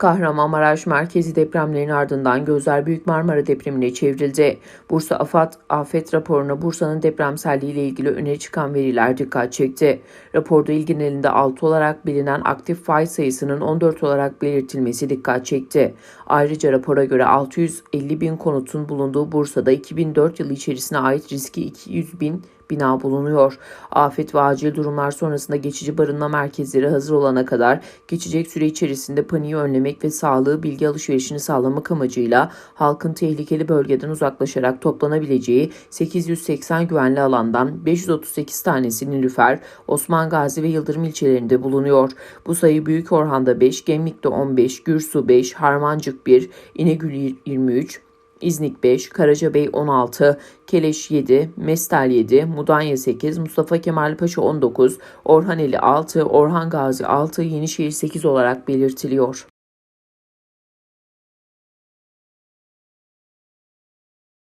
Kahramanmaraş merkezi depremlerin ardından gözler Büyük Marmara depremine çevrildi. Bursa AFAD afet raporuna Bursa'nın depremselliği ile ilgili öne çıkan veriler dikkat çekti. Raporda il genelinde 6 olarak bilinen aktif fay sayısının 14 olarak belirtilmesi dikkat çekti. Ayrıca rapora göre 650 bin konutun bulunduğu Bursa'da 2004 yılı içerisine ait riski 200 bin bina bulunuyor. Afet ve acil durumlar sonrasında geçici barınma merkezleri hazır olana kadar geçecek süre içerisinde paniği önlemek ve sağlığı bilgi alışverişini sağlamak amacıyla halkın tehlikeli bölgeden uzaklaşarak toplanabileceği 880 güvenli alandan 538 tanesi Nilüfer, Osman Gazi ve Yıldırım ilçelerinde bulunuyor. Bu sayı Büyük Orhan'da 5, Gemlik'te 15, Gürsu 5, Harmancık 1, İnegül 23, İznik 5, Karacabey 16, Keleş 7, Mestel 7, Mudanya 8, Mustafa Kemal Paşa 19, Orhaneli 6, Orhan Gazi 6, Yenişehir 8 olarak belirtiliyor.